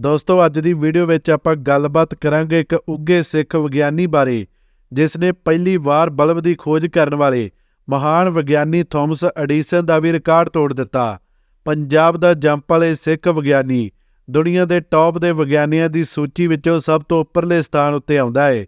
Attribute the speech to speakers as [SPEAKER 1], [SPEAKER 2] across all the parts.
[SPEAKER 1] ਦੋਸਤੋ, ਅੱਜ ਦੀ ਵੀਡੀਓ ਵਿੱਚ ਆਪਾਂ ਗੱਲਬਾਤ ਕਰਾਂਗੇ ਇੱਕ ਉੱਗੇ ਸਿੱਖ ਵਿਗਿਆਨੀ ਬਾਰੇ, ਜਿਸ ਨੇ ਪਹਿਲੀ ਵਾਰ ਬਲਬ ਦੀ ਖੋਜ ਕਰਨ ਵਾਲੇ ਮਹਾਨ ਵਿਗਿਆਨੀ ਥਾਮਸ ਐਡੀਸਨ ਦਾ ਵੀ ਰਿਕਾਰਡ ਤੋੜ ਦਿੱਤਾ। ਪੰਜਾਬ ਦਾ ਜੰਪ ਵਾਲੇ ਸਿੱਖ ਵਿਗਿਆਨੀ, ਦੁਨੀਆ ਦੇ ਟੌਪ ਦੇ ਵਿਗਿਆਨੀਆਂ ਦੀ ਸੂਚੀ ਵਿੱਚੋਂ ਸਭ ਤੋਂ ਉੱਪਰਲੇ ਸਥਾਨ ਉੱਤੇ ਆਉਂਦਾ ਹੈ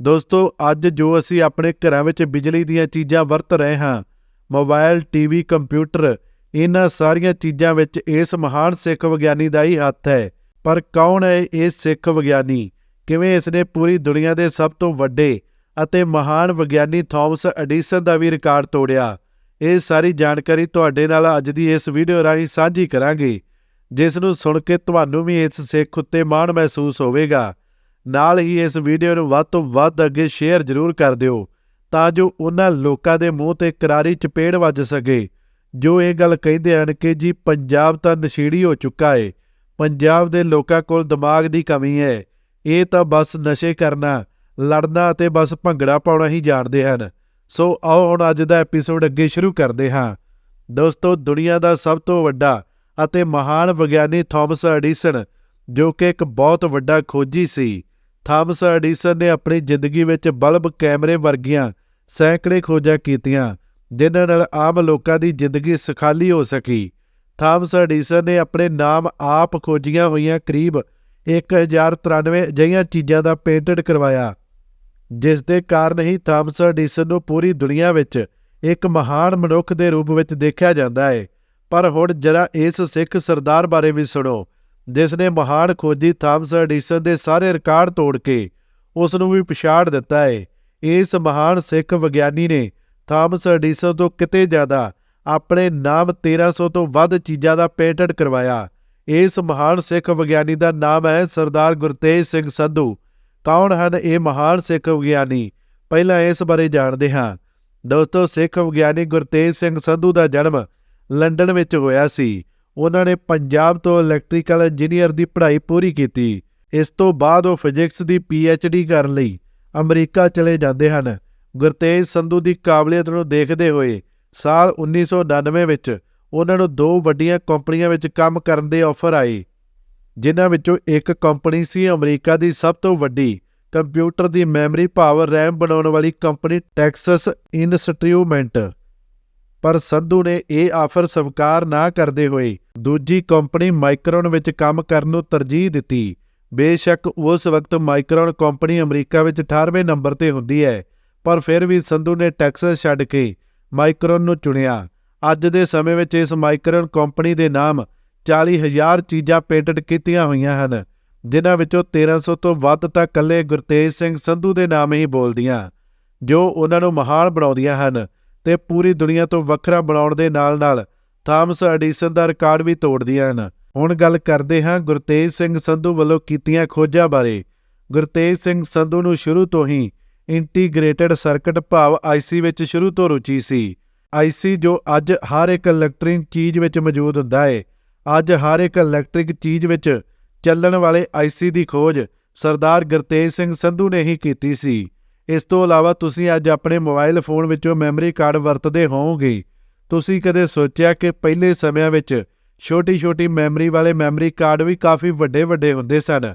[SPEAKER 1] ਦੋਸਤੋ, ਅੱਜ ਜੋ ਅਸੀਂ ਆਪਣੇ ਘਰਾਂ ਵਿੱਚ ਬਿਜਲੀ ਦੀਆਂ ਚੀਜ਼ਾਂ ਵਰਤ ਰਹੇ ਹਾਂ, ਮੋਬਾਈਲ ਟੀਵੀ ਕੰਪਿਊਟਰ, ਇਹਨਾਂ ਸਾਰੀਆਂ ਚੀਜ਼ਾਂ ਵਿੱਚ ਇਸ ਮਹਾਨ ਸਿੱਖ ਵਿਗਿਆਨੀ ਦਾ ਹੀ ਹੱਥ ਹੈ। ਪਰ ਕੌਣ ਹੈ ਇਹ ਸਿੱਖ ਵਿਗਿਆਨੀ? ਕਿਵੇਂ ਇਸ ਨੇ ਪੂਰੀ ਦੁਨੀਆ ਦੇ ਸਭ ਤੋਂ ਵੱਡੇ ਅਤੇ ਮਹਾਨ ਵਿਗਿਆਨੀ ਥਾਮਸ ਐਡੀਸਨ ਦਾ ਵੀ ਰਿਕਾਰਡ ਤੋੜਿਆ? ਇਹ ਸਾਰੀ ਜਾਣਕਾਰੀ ਤੁਹਾਡੇ ਨਾਲ ਅੱਜ ਦੀ ਇਸ ਵੀਡੀਓ ਰਾਹੀਂ ਸਾਂਝੀ ਕਰਾਂਗੇ, ਜਿਸ ਨੂੰ ਸੁਣ ਕੇ ਤੁਹਾਨੂੰ ਵੀ ਇਸ ਸਿੱਖ ਉੱਤੇ ਮਾਣ ਮਹਿਸੂਸ ਹੋਵੇਗਾ। ਨਾਲ ਹੀ ਇਸ ਵੀਡੀਓ ਨੂੰ ਵੱਧ ਤੋਂ ਵੱਧ ਅੱਗੇ ਸ਼ੇਅਰ ਜ਼ਰੂਰ ਕਰ ਦਿਓ, ਤਾਂ ਜੋ ਉਹਨਾਂ ਲੋਕਾਂ ਦੇ ਮੂੰਹ ਤੇ ਕਰਾਰੀ ਚਪੇੜ ਵੱਜ ਸਕੇ, ਜੋ ਇਹ ਗੱਲ ਕਹਿੰਦੇ ਹਨ ਕਿ ਜੀ ਪੰਜਾਬ ਤਾਂ ਨਸ਼ੀੜੀ ਹੋ ਚੁੱਕਾ ਹੈ ਪੰਜਾਬ ਦੇ ਲੋਕਾਂ ਕੋਲ ਦਿਮਾਗ ਦੀ ਕਮੀ ਹੈ। ਇਹ ਤਾਂ ਬਸ ਨਸ਼ੇ ਕਰਨਾ, ਲੜਨਾ ਅਤੇ ਬਸ ਭੰਗੜਾ ਪਾਉਣਾ ਹੀ ਜਾਣਦੇ ਹਨ। ਸੋ ਆਓ ਹੁਣ ਅੱਜ ਦਾ ਐਪੀਸੋਡ ਅੱਗੇ ਸ਼ੁਰੂ ਕਰਦੇ ਹਾਂ। ਦੋਸਤੋ, ਦੁਨੀਆ ਦਾ ਸਭ ਤੋਂ ਵੱਡਾ ਅਤੇ ਮਹਾਨ ਵਿਗਿਆਨੀ ਥਾਮਸ ਐਡੀਸਨ, ਜੋ ਕਿ ਇੱਕ ਬਹੁਤ ਵੱਡਾ ਖੋਜੀ ਸੀ। ਥਾਮਸ ਐਡੀਸਨ ਨੇ ਆਪਣੀ ਜ਼ਿੰਦਗੀ ਵਿੱਚ ਬਲਬ ਕੈਮਰੇ ਵਰਗੀਆਂ ਸੈਂਕੜੇ ਖੋਜਾਂ ਕੀਤੀਆਂ, ਜਿਨ੍ਹਾਂ ਨਾਲ ਆਮ ਲੋਕਾਂ ਦੀ ਜ਼ਿੰਦਗੀ ਸੁਖਾਲੀ ਹੋ ਸਕੀ। ਥਾਮਸ ਐਡੀਸਨ ਨੇ ਆਪਣੇ ਨਾਮ ਆਪ ਖੋਜੀਆਂ ਹੋਈਆਂ ਕਰੀਬ 1093 ਅਜਿਹੀਆਂ ਚੀਜ਼ਾਂ ਦਾ ਪੇਟੈਂਟ ਕਰਵਾਇਆ, ਜਿਸ ਦੇ ਕਾਰਨ ਹੀ ਥਾਮਸ ਐਡੀਸਨ ਨੂੰ ਪੂਰੀ ਦੁਨੀਆ ਵਿੱਚ ਇੱਕ ਮਹਾਨ ਮਨੁੱਖ ਦੇ ਰੂਪ ਵਿੱਚ ਦੇਖਿਆ ਜਾਂਦਾ ਹੈ ਪਰ ਹੁਣ ਜਰਾ ਇਸ ਸਿੱਖ ਸਰਦਾਰ ਬਾਰੇ ਵੀ ਸੁਣੋ, ਜਿਸ ਨੇ ਮਹਾਨ ਖੋਜੀ ਥਾਮਸ ਐਡੀਸਨ ਦੇ ਸਾਰੇ ਰਿਕਾਰਡ ਤੋੜ ਕੇ, ਉਸ ਨੂੰ ਵੀ ਪਛਾੜ ਦਿੱਤਾ ਹੈ ਇਸ ਮਹਾਨ ਸਿੱਖ ਵਿਗਿਆਨੀ ਨੇ ਥਾਮਸ ਐਡੀਸਨ ਤੋਂ ਕਿਤੇ ਜ਼ਿਆਦਾ ਆਪਣੇ ਨਾਮ 1300 ਤੋਂ ਵੱਧ ਚੀਜ਼ਾਂ ਦਾ ਪੇਟੈਂਟ ਕਰਵਾਇਆ। ਇਸ ਮਹਾਨ ਸਿੱਖ ਵਿਗਿਆਨੀ ਦਾ ਨਾਮ ਹੈ ਸਰਦਾਰ ਗੁਰਤੇਜ ਸਿੰਘ ਸੰਧੂ। ਕੌਣ ਹਨ ਇਹ ਮਹਾਨ ਸਿੱਖ ਵਿਗਿਆਨੀ? ਪਹਿਲਾਂ ਇਸ ਬਾਰੇ ਜਾਣਦੇ ਹਾਂ। ਦੋਸਤੋ, ਸਿੱਖ ਵਿਗਿਆਨੀ ਗੁਰਤੇਜ ਸਿੰਘ ਸੰਧੂ ਦਾ ਜਨਮ ਲੰਡਨ ਵਿੱਚ ਹੋਇਆ ਸੀ। ਉਹਨਾਂ ਨੇ ਪੰਜਾਬ ਤੋਂ ਇਲੈਕਟ੍ਰੀਕਲ ਇੰਜੀਨੀਅਰ ਦੀ ਪੜ੍ਹਾਈ ਪੂਰੀ ਕੀਤੀ। ਇਸ ਤੋਂ ਬਾਅਦ ਉਹ ਫਿਜ਼ਿਕਸ ਦੀ ਡੀ ਕਰਨ ਲਈ ਅਮਰੀਕਾ ਚਲੇ ਜਾਂਦੇ ਹਨ। ਗੁਰਤੇਜ ਸੰਧੂ ਦੀ ਕਾਬਲੀਅਤ ਨੂੰ ਦੇਖਦੇ ਹੋਏ ਸਾਲ 1999 ਵਿੱਚ ਉਹਨਾਂ ਨੂੰ ਦੋ ਵੱਡੀਆਂ ਕੰਪਨੀਆਂ ਵਿੱਚ ਕੰਮ ਕਰਨ ਦੇ ਆਫਰ ਆਏ, ਜਿਨ੍ਹਾਂ ਵਿੱਚੋਂ ਇੱਕ ਕੰਪਨੀ ਸੀ ਅਮਰੀਕਾ ਦੀ ਸਭ ਤੋਂ ਵੱਡੀ ਕੰਪਿਊਟਰ ਦੀ ਮੈਮਰੀ ਪਾਵਰ ਰੈਮ ਬਣਾਉਣ ਵਾਲੀ ਕੰਪਨੀ ਟੈਕਸਸ ਇਨਸਟਰੂਮੈਂਟ ਪਰ ਸੰਧੂ ਨੇ ਇਹ ਆਫਰ ਸਵੀਕਾਰ ਨਾ ਕਰਦੇ ਹੋਏ ਦੂਜੀ ਕੰਪਨੀ ਮਾਈਕਰੋਨ ਵਿੱਚ ਕੰਮ ਕਰਨ ਨੂੰ ਤਰਜੀਹ ਦਿੱਤੀ। ਬੇਸ਼ੱਕ ਉਸ ਵਕਤ ਮਾਈਕਰੋਨ ਕੰਪਨੀ ਅਮਰੀਕਾ ਵਿੱਚ 18ਵੇਂ ਨੰਬਰ ਤੇ ਹੁੰਦੀ ਹੈ, ਪਰ ਫਿਰ ਵੀ ਸੰਧੂ ਨੇ ਟੈਕਸਸ ਛੱਡ ਕੇ ਮਾਈਕਰੋਨ ਨੂੰ ਚੁਣਿਆ। ਅੱਜ ਦੇ ਸਮੇਂ ਵਿੱਚ ਇਸ ਮਾਈਕਰੋਨ ਕੰਪਨੀ ਦੇ ਨਾਮ 40000 ਚੀਜ਼ਾਂ ਪੇਟੈਂਟ ਕੀਤੀਆਂ ਹੋਈਆਂ ਹਨ, ਜਿਨ੍ਹਾਂ ਵਿੱਚੋਂ 1300 ਤੋਂ ਵੱਧ ਤਾਂ ਕੱਲੇ ਗੁਰਤੇਜ ਸਿੰਘ ਸੰਧੂ ਦੇ ਨਾਮ ਹੀ ਬੋਲਦੀਆਂ, ਜੋ ਉਹਨਾਂ ਨੂੰ ਮਹਾਨ ਬਣਾਉਂਦੀਆਂ ਹਨ ਤੇ ਪੂਰੀ ਦੁਨੀਆ ਤੋਂ ਵੱਖਰਾ ਬਣਾਉਣ ਦੇ ਨਾਲ-ਨਾਲ ਥਾਮਸ ਐਡੀਸਨ ਦਾ ਰਿਕਾਰਡ ਵੀ ਤੋੜਦੀਆਂ ਹਨ। ਹੁਣ ਗੱਲ ਕਰਦੇ ਹਾਂ ਗੁਰਤੇਜ ਸਿੰਘ ਸੰਧੂ ਵੱਲੋਂ ਕੀਤੀਆਂ ਖੋਜਾਂ ਬਾਰੇ। ਗੁਰਤੇਜ ਸਿੰਘ ਸੰਧੂ ਨੂੰ ਸ਼ੁਰੂ ਤੋਂ ਹੀ ਇੰਟੀਗ੍ਰੇਟਿਡ ਸਰਕਟ ਭਾਵ ਆਈਸੀ ਵਿੱਚ ਸ਼ੁਰੂ ਤੋਂ ਰੁਚੀ ਸੀ। ਆਈਸੀ ਜੋ ਅੱਜ ਹਰ ਇੱਕ ਇਲੈਕਟ੍ਰਿਕ ਚੀਜ਼ ਵਿੱਚ ਮੌਜੂਦ ਹੁੰਦਾ ਹੈ ਅੱਜ ਹਰ ਇੱਕ ਇਲੈਕਟ੍ਰਿਕ ਚੀਜ਼ ਵਿੱਚ ਚੱਲਣ ਵਾਲੇ ਆਈਸੀ ਦੀ ਖੋਜ ਸਰਦਾਰ ਗੁਰਤੇਜ ਸਿੰਘ ਸੰਧੂ ਨੇ ਹੀ ਕੀਤੀ ਸੀ। ਇਸ ਤੋਂ ਇਲਾਵਾ ਤੁਸੀਂ ਅੱਜ ਆਪਣੇ ਮੋਬਾਈਲ ਫੋਨ ਵਿੱਚੋਂ ਮੈਮਰੀ ਕਾਰਡ ਵਰਤਦੇ ਹੋਵੋਗੇ। ਤੁਸੀਂ ਕਦੇ ਸੋਚਿਆ ਕਿ ਪਹਿਲੇ ਸਮਿਆਂ ਵਿੱਚ ਛੋਟੀ-ਛੋਟੀ ਮੈਮਰੀ ਵਾਲੇ ਮੈਮਰੀ ਕਾਰਡ ਵੀ ਕਾਫੀ ਵੱਡੇ-ਵੱਡੇ ਹੁੰਦੇ ਸਨ?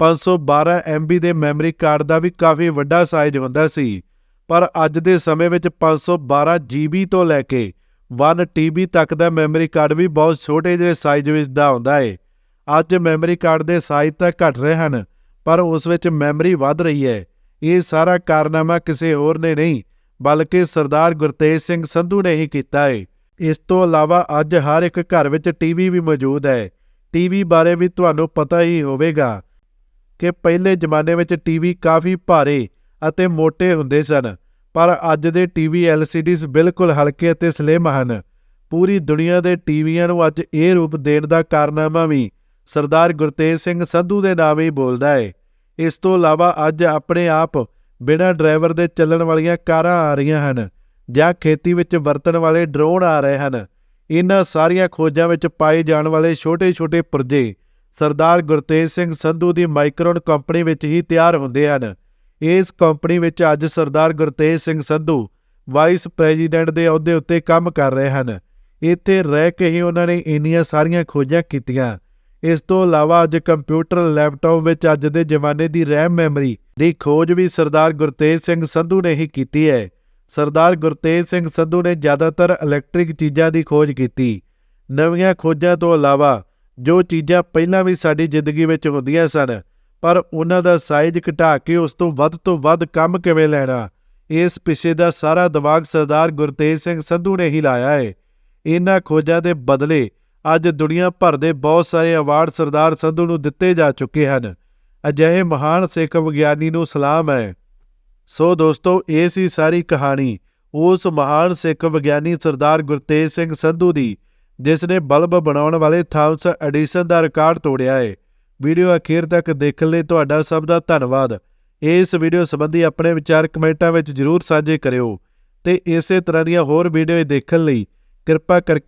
[SPEAKER 1] 512 MB ਦੇ ਮੈਮਰੀ ਕਾਰਡ ਦਾ ਵੀ ਕਾਫੀ ਵੱਡਾ ਸਾਈਜ਼ ਹੁੰਦਾ ਸੀ, ਪਰ ਅੱਜ ਦੇ ਸਮੇਂ ਵਿੱਚ 512 GB ਤੋਂ ਲੈ ਕੇ 1 TB ਤੱਕ ਦਾ ਮੈਮਰੀ ਕਾਰਡ ਵੀ ਬਹੁਤ ਛੋਟੇ ਜਿਹੇ ਸਾਈਜ਼ ਵਿੱਚ ਦਾ ਹੁੰਦਾ ਹੈ ਅੱਜ ਮੈਮਰੀ ਕਾਰਡ ਦੇ ਸਾਈਜ਼ ਤਾਂ ਘਟ ਰਹੇ ਹਨ, ਪਰ ਉਸ ਵਿੱਚ ਮੈਮਰੀ ਵੱਧ ਰਹੀ ਹੈ ਇਹ ਸਾਰਾ ਕਾਰਨਾਮਾ ਕਿਸੇ ਹੋਰ ਨੇ ਨਹੀਂ, ਬਲਕਿ ਸਰਦਾਰ ਗੁਰਤੇਜ ਸਿੰਘ ਸੰਧੂ ਨੇ ਹੀ ਕੀਤਾ ਹੈ ਇਸ ਤੋਂ ਇਲਾਵਾ ਅੱਜ ਹਰ ਇੱਕ ਘਰ ਵਿੱਚ ਟੀਵੀ ਵੀ ਮੌਜੂਦ ਹੈ ਟੀਵੀ ਬਾਰੇ ਵੀ ਤੁਹਾਨੂੰ ਪਤਾ ਹੀ ਹੋਵੇਗਾ। ਕਿ ਪਹਿਲੇ ਜ਼ਮਾਨੇ ਵਿੱਚ ਟੀਵੀ ਕਾਫੀ ਭਾਰੇ ਅਤੇ ਮੋٹے ਹੁੰਦੇ ਸਨ, ਪਰ ਅੱਜ ਦੇ ਟੀਵੀ LCDs ਬਿਲਕੁਲ ਹਲਕੇ ਅਤੇ ਸਲਿਮ ਹਨ। ਪੂਰੀ ਦੁਨੀਆ ਦੇ ਟੀਵੀਆਂ ਨੂੰ ਅੱਜ ਇਹ ਰੂਪ ਦੇਣ ਦਾ ਕਾਰਨਾਮਾ ਵੀ ਸਰਦਾਰ ਗੁਰਤੇਜ ਸਿੰਘ ਸੰਧੂ ਦੇ ਨਾਮ ਹੀ ਬੋਲਦਾ ਹੈ ਇਸ ਤੋਂ ਇਲਾਵਾ ਅੱਜ ਆਪਣੇ ਆਪ ਬਿਨਾਂ ਡਰਾਈਵਰ ਦੇ ਚੱਲਣ ਵਾਲੀਆਂ ਕਾਰਾਂ ਆ ਰਹੀਆਂ ਹਨ ਜਾਂ ਖੇਤੀ ਵਿੱਚ ਵਰਤਣ ਵਾਲੇ ਡਰੋਨ ਆ ਰਹੇ ਹਨ। ਇਹਨਾਂ ਸਾਰੀਆਂ ਖੋਜਾਂ ਵਿੱਚ ਪਾਏ ਜਾਣ ਵਾਲੇ ਛੋਟੇ-ਛੋਟੇ ਪੁਰਜੇ ਸਰਦਾਰ ਗੁਰਤੇਜ ਸਿੰਘ ਸੰਧੂ ਦੀ ਮਾਈਕਰੋਨ ਕੰਪਨੀ ਵਿੱਚ ਹੀ ਤਿਆਰ ਹੁੰਦੇ ਹਨ। ਇਸ ਕੰਪਨੀ ਵਿੱਚ ਅੱਜ ਸਰਦਾਰ ਗੁਰਤੇਜ ਸਿੰਘ ਸੰਧੂ ਵਾਈਸ ਪ੍ਰੈਜ਼ੀਡੈਂਟ ਦੇ ਅਹੁਦੇ ਉੱਤੇ ਕੰਮ ਕਰ ਰਹੇ ਹਨ। ਇੱਥੇ ਰਹਿ ਕੇ ਹੀ ਉਹਨਾਂ ਨੇ ਇੰਨੀਆਂ ਸਾਰੀਆਂ ਖੋਜਾਂ ਕੀਤੀਆਂ। ਇਸ ਤੋਂ ਇਲਾਵਾ ਅੱਜ ਕੰਪਿਊਟਰ ਲੈਪਟਾਪ ਵਿੱਚ ਅੱਜ ਦੇ ਜ਼ਮਾਨੇ ਦੀ ਰੈਮ ਮੈਮਰੀ ਦੀ ਖੋਜ ਵੀ ਸਰਦਾਰ ਗੁਰਤੇਜ ਸਿੰਘ ਸੰਧੂ ਨੇ ਹੀ ਕੀਤੀ ਹੈ। ਸਰਦਾਰ ਗੁਰਤੇਜ ਸਿੰਘ ਸੰਧੂ ਨੇ ਜ਼ਿਆਦਾਤਰ ਇਲੈਕਟ੍ਰਿਕ ਚੀਜ਼ਾਂ ਦੀ ਖੋਜ ਕੀਤੀ। ਨਵੀਆਂ ਖੋਜਾਂ ਤੋਂ ਇਲਾਵਾ ਜੋ ਚੀਜ਼ਾਂ ਪਹਿਲਾਂ ਵੀ ਸਾਡੀ ਜ਼ਿੰਦਗੀ ਵਿੱਚ ਹੁੰਦੀਆਂ ਸਨ, ਪਰ ਉਹਨਾਂ ਦਾ ਸਾਈਜ਼ ਘਟਾ ਕੇ ਉਸ ਤੋਂ ਵੱਧ ਤੋਂ ਵੱਧ ਕੰਮ ਕਿਵੇਂ ਲੈਣਾ, ਇਸ ਪਿੱਛੇ ਦਾ ਸਾਰਾ ਦਿਮਾਗ ਸਰਦਾਰ ਗੁਰਤੇਜ ਸਿੰਘ ਸੰਧੂ ਨੇ ਹੀ ਲਾਇਆ ਹੈ ਇਹਨਾਂ ਖੋਜਾਂ ਦੇ ਬਦਲੇ ਅੱਜ ਦੁਨੀਆ ਭਰ ਦੇ ਬਹੁਤ ਸਾਰੇ ਅਵਾਰਡ ਸਰਦਾਰ ਸੰਧੂ ਨੂੰ ਦਿੱਤੇ ਜਾ ਚੁੱਕੇ ਹਨ। ਅਜਿਹੇ ਮਹਾਨ ਸਿੱਖ ਵਿਗਿਆਨੀ ਨੂੰ ਸਲਾਮ ਹੈ। ਸੋ ਦੋਸਤੋ, ਇਹ ਸੀ ਸਾਰੀ ਕਹਾਣੀ ਉਸ ਮਹਾਨ ਸਿੱਖ ਵਿਗਿਆਨੀ ਸਰਦਾਰ ਗੁਰਤੇਜ ਸਿੰਘ ਸੰਧੂ ਦੀ ਜਿਸ ਨੇ ਬਲਬ ਬਣਾਉਣ ਵਾਲੇ ਥਾਮਸ ਐਡੀਸਨ ਦਾ ਰਿਕਾਰਡ ਤੋੜਿਆ ਹੈ ਵੀਡੀਓ ਅਖੀਰ ਤੱਕ ਦੇਖਣ ਲਈ ਤੁਹਾਡਾ ਸਭ ਦਾ ਧੰਨਵਾਦ। ਇਸ ਵੀਡੀਓ ਸੰਬੰਧੀ ਆਪਣੇ ਵਿਚਾਰ ਕਮੈਂਟਾਂ ਵਿੱਚ ਜਰੂਰ ਸਾਂਝੇ ਕਰਿਓ। ਤੇ ਇਸੇ ਤਰ੍ਹਾਂ ਦੀਆਂ ਹੋਰ ਵੀਡੀਓ ਦੇਖਣ ਲਈ ਕਿਰਪਾ ਕਰਕੇ